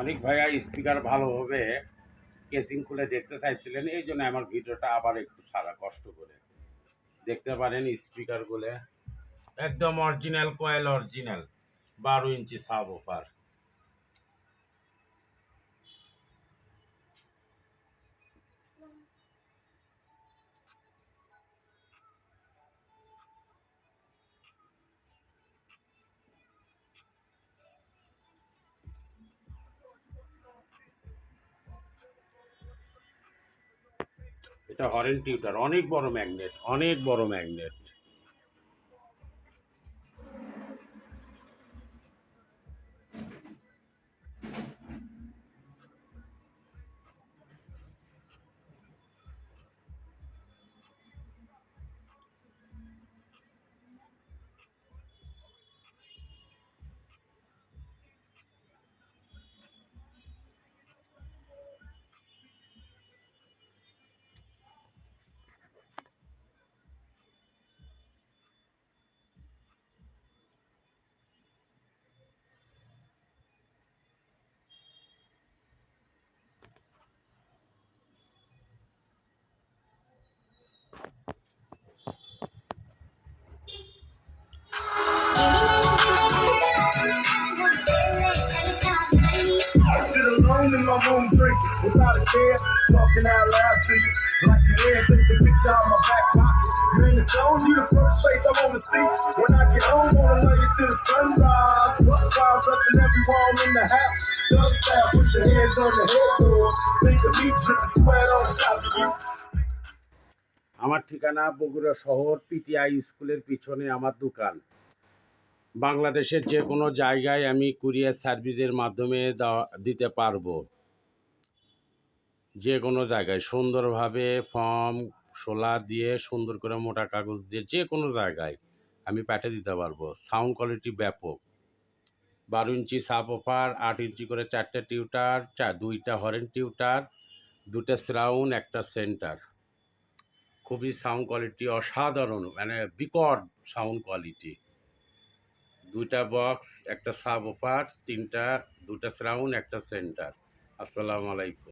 অনেক ভাইয়া, স্পিকার ভালোভাবে কেসিং খুলে দেখতে চাইছিলেন, এই জন্য আমার ভিডিওটা আবার একটু সারা কষ্ট করে। দেখতে পারেন স্পিকারগুলো, একদম অরিজিনাল কয়েল অরিজিনাল বারো ইঞ্চি সাব ওপার এটা হরেন টিউটার অনেক বড় ম্যাগনেট অনেক বড় magnet. Alone in my room drinking without a care, talking out loud to you. Like you there, take a picture out of my back pocket. Man, it's on you the first face I wanna see. When I get home, wanna love you till the sunrise. Buck wild touching every wall in the house. Thug style, put your hands on the headboard. Think of me dripping sweat on top of you. আমার ঠিকানা বগুড়া শহর PTI স্কুলের পিছনে আমার দোকান বাংলাদেশের যে কোনো জায়গায় আমি কুরিয়ার সার্ভিসের মাধ্যমে দিতে পারব। যে কোনো জায়গায় সুন্দরভাবে ফর্ম শোলা দিয়ে সুন্দর করে মোটা কাগজ দিয়ে যে কোনো জায়গায় আমি পাঠিয়ে দিতে পারব। সাউন্ড কোয়ালিটি ব্যাপক। বারো ইঞ্চি সাব অফার আট ইঞ্চি করে চারটে টিউটার, চার, দুইটা হরেন টিউটার দুটো শ্রাউন, একটা সেন্টার। খুবই সাউন্ড কোয়ালিটি অসাধারণ মানে বিকট সাউন্ড কোয়ালিটি। দুইটা বক্স একটা সাব ওপার তিনটা দুটা সাউন্ড একটা সেন্টার আসসালামু আলাইকুম।